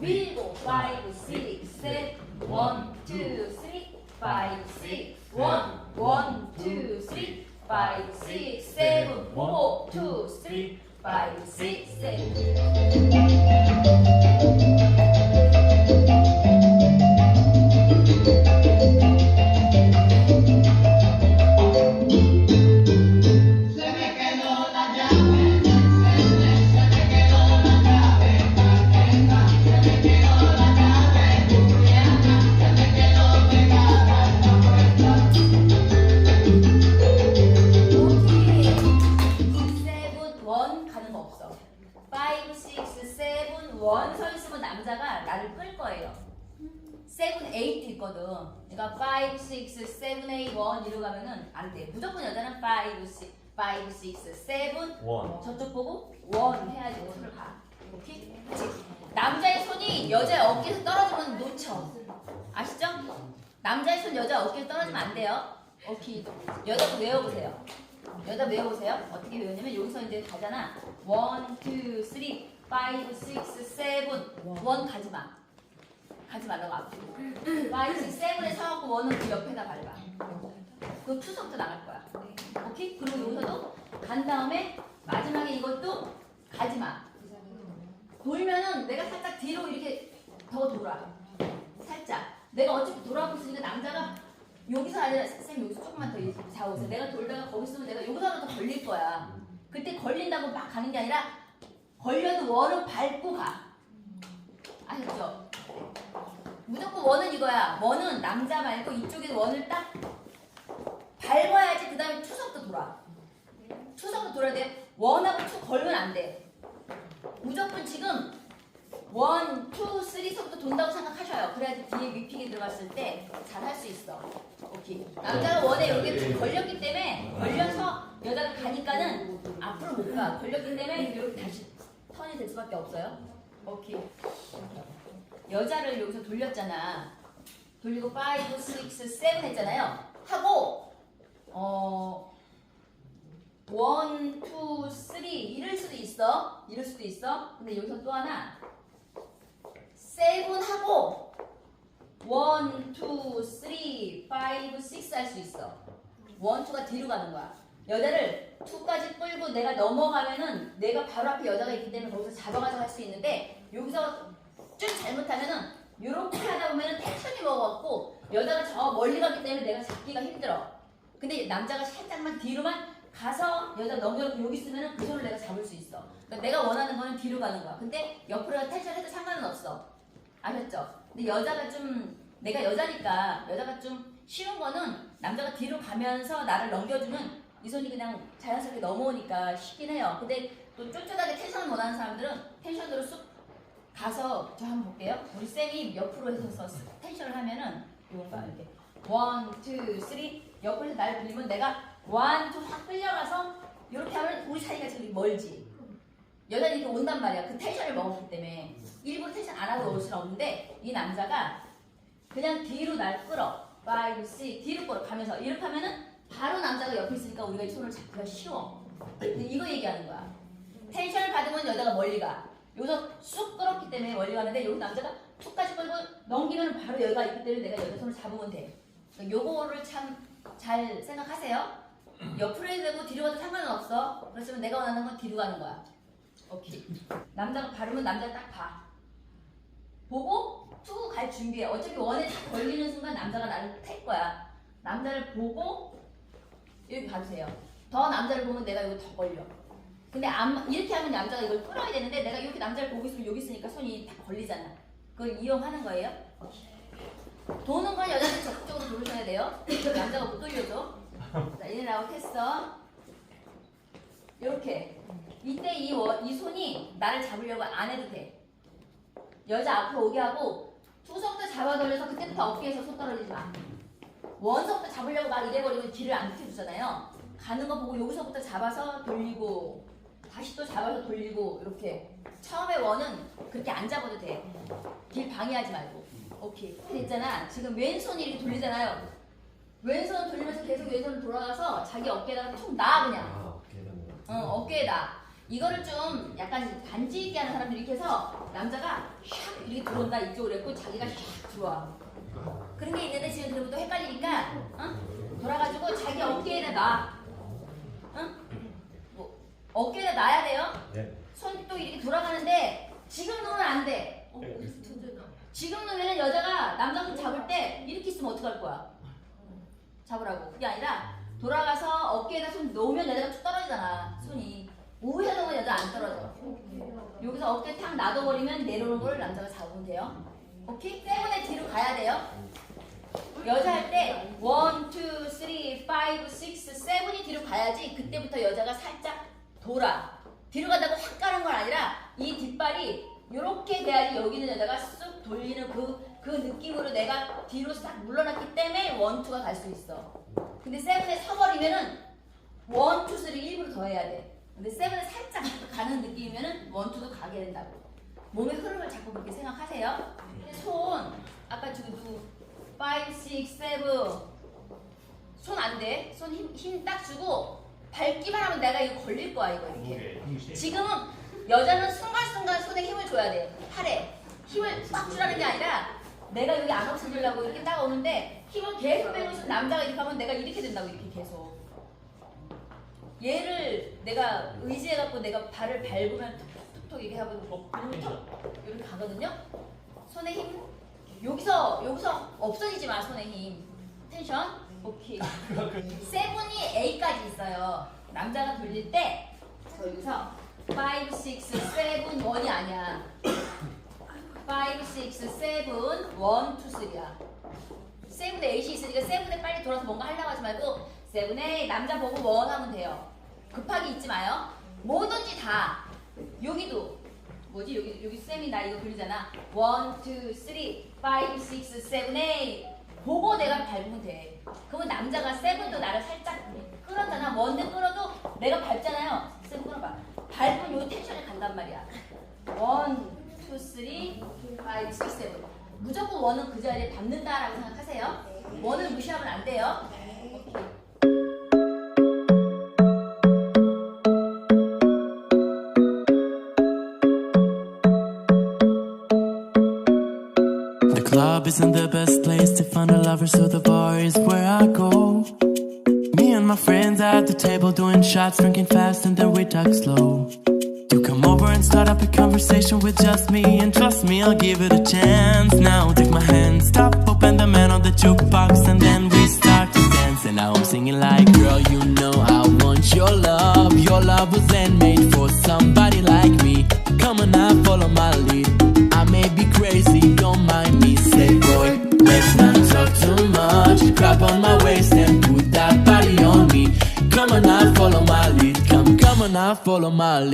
Wiggle, five, six, step. One, two, three, five, six. One, one, two, three, five, six, seven. Four, two, three, five, six, seven. 7, 8 있거든. 그러니까 5, 6, 7, 8, 1 이러고 가면은 안 돼. 무조건 여자는 5, 6, 5, 6, 7 원. 저쪽 보고 원 해야지 손을 가. 오케이? 그치? 남자의 손이 여자의 어깨에서 떨어지면 놓쳐. 아시죠? 남자의 손 여자 어깨에 떨어지면 안 돼요. 오케이. 여자도 외워보세요. 여자 외워보세요. 어떻게 외우냐면 여기서 이제 가잖아. 원, 투, 쓰리, 파이브, 식스, 세븐. 원 가지 마. 가지 말라고 앞으로. 식스, 세븐에 서갖고 원은 그 옆에다 밟아. 그 투석도 나갈 거야. 오케이? 그리고 여기서도 간 다음에 마지막에 이것도 가지 마. 돌면은 내가 살짝 뒤로 이렇게 더 돌아. 살짝. 내가 어차피 돌아보고 있으니까 남자가 여기서 아니라 쌤 여기서 조금만 더 잡아보세요. 내가 돌다가 거기 있으면 내가 여기서라도 걸릴 거야. 그때 걸린다고 막 가는 게 아니라 걸려도 원을 밟고 가. 아셨죠? 무조건 원은 이거야. 원은 남자 말고 이쪽에 원을 딱 밟아야지 그 다음에 투석도 돌아. 투석도 돌아야 돼. 원하고 투 걸면 안 돼. 무조건 지금 원, 투, 쓰리서부터 돈다고 생각하셔요. 그래야지 뒤에 위픽이 들어갔을 때 잘 할 수 있어. 오케이. 남자가 원에 여기 걸렸기 때문에 걸려서 여자가 가니까는 앞으로 못 가. 걸렸기 때문에 이렇게 다시 턴이 될 수밖에 없어요. 오케이. 여자를 여기서 돌렸잖아. 돌리고 5, 6, 7 했잖아요. 하고 어 원, 투, 쓰리 이럴 수도 있어. 이럴 수도 있어. 근데 여기서 또 하나 세븐 하고 원, 투, 쓰리, 파이브, 식스 할수 있어. 원, 투가 뒤로 가는 거야. 여자를 투까지 끌고 내가 넘어가면은 내가 바로 앞에 여자가 있기 때문에 거기서 잡아가지고 할수 있는데 여기서 좀 잘못하면은 이렇게 하다 보면은 텐션이 먹어갖고 여자가 저 멀리 가기 때문에 내가 잡기가 힘들어. 근데 남자가 살짝만 뒤로만 가서 여자 넘겨놓고 여기 있으면은 그 손을 내가 잡을 수 있어. 그러니까 내가 원하는 거는 뒤로 가는 거야. 근데 옆으로 텐션 해도 상관은 없어. 아셨죠? 근데 여자가 좀 내가 여자니까 여자가 좀 쉬운 거는 남자가 뒤로 가면서 나를 넘겨주면 이 손이 그냥 자연스럽게 넘어오니까 쉽긴 해요. 근데 또 쫄쫄하게 텐션을 원하는 사람들은 텐션으로 쑥 가서 저 한번 볼게요. 우리 쌤이 옆으로 해서 텐션을 하면은 이건가 이렇게 원, 투, 쓰리 해서 날 돌리면 내가 원, 투확 끌려가서 이렇게 하면 우리 사이가 지금 멀지. 여자는 이렇게 온단 말이야. 그 텐션을 먹었기 때문에 일부러 텐션 안 하고 올 수는 없는데 이 남자가 그냥 뒤로 날 끌어. 5, 6, 뒤로 끌어 가면서 이렇게 하면은 바로 남자가 옆에 있으니까 우리가 이 손을 잡기가 쉬워. 이거 얘기하는 거야. 텐션을 받으면 여자가 멀리 가. 여기서 쑥 끌었기 때문에 멀리 가는데 여기 남자가 툭까지 끌고 넘기면 바로 여기가 있기 때문에 내가 여자 손을 잡으면 돼. 그러니까 요거를 참 잘 생각하세요. 옆으로 해도 되고 뒤로 가도 상관은 없어. 그렇지만 내가 원하는 건 뒤로 가는 거야. 오케이. 남자가 바르면 남자 딱 봐. 보고 투갈 준비해. 어차피 원에 딱 걸리는 순간 남자가 나를 팰 거야. 남자를 보고 이렇게 봐주세요. 더 남자를 보면 내가 이거 더 걸려. 근데 안, 이렇게 하면 남자가 이걸 끌어야 되는데 내가 이렇게 남자를 보고 있으면 여기 있으니까 손이 다 걸리잖아. 그걸 이용하는 거예요. 도는 건 여자는 적극적으로 돌려줘야 돼요. 남자가 못 돌려줘. 자, 이제 아웃 했어. 이렇게. 이때 이, 원- 이 손이 나를 잡으려고 안 해도 돼. 여자 앞으로 오게 하고 투석도 잡아 돌려서 그때부터 어깨에서 손 떨어지지 마. 원석도 잡으려고 막 이래버리고 뒤를 안 펴주잖아요. 가는 거 보고 여기서부터 잡아서 돌리고 다시 또 잡아서 돌리고 이렇게 처음에 원은 그렇게 안 잡아도 돼. 길 방해하지 말고. 오케이. 됐잖아. 지금 왼손이 이렇게 돌리잖아요. 왼손 돌리면서 계속 왼손을 돌아가서 자기 어깨에다가 툭 놔 그냥. 아, 계단. 어, 어깨에다. 이거를 좀 약간 반지 있게 하는 사람들이 이렇게 해서 남자가 샥 이렇게 들어온다 이쪽으로 했고 자기가 샥 들어와. 그런 게 있는데 지금 그러면 또 헷갈리니까 어? 돌아가지고 자기 어깨에다 놔. 어깨에다 놔야 돼요. 네. 손 또 이렇게 돌아가는데 지금 놓으면 안 돼. 지금 놓으면 여자가 남자 손 잡을 때 이렇게 있으면 어떡할 거야? 잡으라고. 그게 아니라 돌아가서 어깨에다 손 놓으면 여자가 쭉 떨어지잖아. 손이. 우회해 놓으면 여자 안 떨어져. 여기서 어깨 탁 놔둬버리면 내려오는 걸 남자가 잡으면 돼요. 오케이? 세븐의 뒤로 가야 돼요. 여자 할때 원, 투, 쓰리, 파이브, 식스, 세븐이 뒤로 가야지 그때부터 여자가 살짝 돌아. 뒤로 간다고 확 가는 건 아니라 이 뒷발이 이렇게 돼야지 여기는 여자가 쑥 돌리는 그, 그 느낌으로 내가 뒤로 싹 물러났기 때문에 원, 투가 갈 수 있어. 근데 세븐에 서버리면은 원, 투, 쓰리 일부러 더 해야 돼. 근데 세븐에 살짝 가는 느낌이면은 원, 투도 가게 된다고. 몸의 흐름을 자꾸 그렇게 생각하세요. 손, 아까 지금 두, 5, 6, 7. 손 안 돼. 손 힘, 힘딱 주고 밟기만 하면 내가 이거 걸릴 거야, 이거 이렇게. 지금은 여자는 순간순간 손에 힘을 줘야 돼. 팔에. 힘을 꽉 주라는 게 아니라 내가 여기 안 없어지려고 이렇게 딱 오는데 힘을 계속 빼고 있으면 남자가 이렇게 하면 내가 이렇게 된다고, 이렇게 계속. 얘를 내가 의지해갖고 내가 발을 밟으면 톡톡톡 이렇게 하고 톡 이렇게 가거든요. 손에 힘 여기서 여기서 없어지지 마 손에 힘 텐션 오케이 세븐이 A까지 있어요. 남자가 돌릴 때저 여기서 5, 6, 7, 1이 아니야. 5, 6, 7, 1, 2, 3야. 세븐에 에잇이 있으니까 세븐에 빨리 돌아서 뭔가 하려고 하지 말고 세븐에 남자 보고 원 하면 돼요. 급하게 잊지 마요. 뭐든지 다 여기도 뭐지 여기 여기 쌤이 나 이거 그리잖아. 원, 투, 쓰리, 파이브, 식스, 세븐, 에잇 보고 내가 밟으면 돼. 그러면 남자가 세븐도 나를 살짝 끌었잖아. 원대 끌어도 내가 밟잖아요. 세븐 끌어봐. 밟으면 요 텐션이 간단 말이야. 원, 투, 쓰리, 파이브, 식스, 세븐. 무조건 원은 그 자리에 밟는다라고 생각하 isn't the best place to find a lover, so the bar is where I go. Me and my friends at the table doing shots, drinking fast, and then we talk slow. You come over and start up a conversation with just me, and trust me, I'll give it a chance. Now take my hand, stop, open the man on the jukebox, and then we start to dance. And now I'm singing like, girl, you know I want your love. Your love was handmade now, follow my lead.